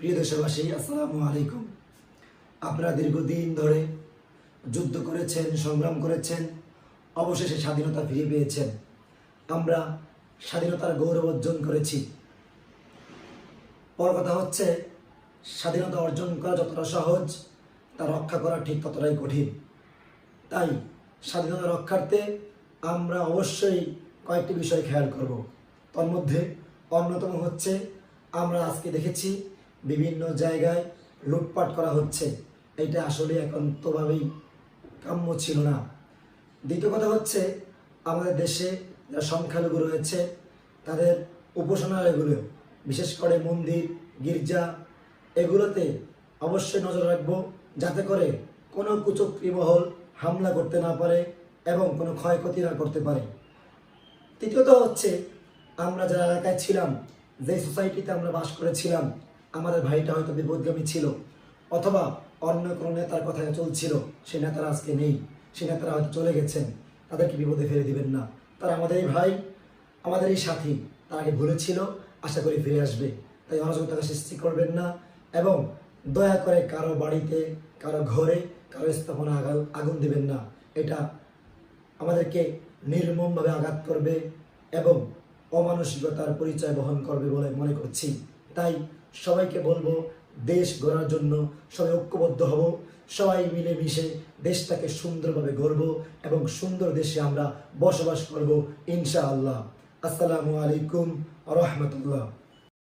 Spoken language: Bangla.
প্রিয় দেশবাসী, আসসালামু আলাইকুম। আপনারা দীর্ঘদিন ধরে যুদ্ধ করেছেন, সংগ্রাম করেছেন, অবশেষে স্বাধীনতা ফিরে পেয়েছেন। আমরা স্বাধীনতার গৌরব অর্জন করেছি। পর কথা হচ্ছে, স্বাধীনতা অর্জন করা যতটা সহজ, তা রক্ষা করা ঠিক ততটাই কঠিন। তাই স্বাধীনতা রক্ষার্থে আমরা অবশ্যই কয়েকটি বিষয় খেয়াল করব। তন্মধ্যে অন্যতম হচ্ছে, আমরা আজকে দেখেছি বিভিন্ন জায়গায় লুটপাট করা হচ্ছে। এটা আসলে একান্তভাবেই কাম্য ছিল না। দ্বিতীয় কথা হচ্ছে, আমাদের দেশে যারা সংখ্যালঘু রয়েছে, তাদের উপাসনালয়গুলো, বিশেষ করে মন্দির, গির্জা, এগুলোতে অবশ্যই নজর রাখব, যাতে করে কোনো কুচক্রী মহল হামলা করতে না পারে এবং কোনো ক্ষয়ক্ষতি না করতে পারে। তৃতীয়ত হচ্ছে, আমরা যারা এলাকায় ছিলাম, যে সোসাইটিতে আমরা বাস করেছিলাম আমাদের ভাইটা হয়তো বিপদগামী ছিল, অথবা অন্য কোনো নেতার কথা চলছিল, সে নেতারা আজকে নেই, সে নেতারা হয়তো চলে গেছেন, তাদেরকে বিপদে ফেলে দিবেন না। তারা আমাদের এই ভাই, আমাদের এই সাথী, তারা আগে ভুলেছিল আশা করি ফিরে আসবে। তাই অরাজকতা সৃষ্টি করবেন না এবং দয়া করে কারও বাড়িতে, কারও ঘরে, কারও স্থাপনা আগা- আগুন দেবেন না। এটা আমাদেরকে নির্মমভাবে আঘাত করবে এবং অমানসিকতার পরিচয় বহন করবে বলে মনে করছি। তাই সবাইকে বলব, দেশ গড়ার জন্য সবাই ঐক্যবদ্ধ হব, সবাই মিলে মিশে দেশটাকে সুন্দরভাবে গড়ব এবং সুন্দর দেশে আমরা বসবাস করব, ইনশাআল্লাহ। আসসালামু আলাইকুম রহমতুল্লাহ।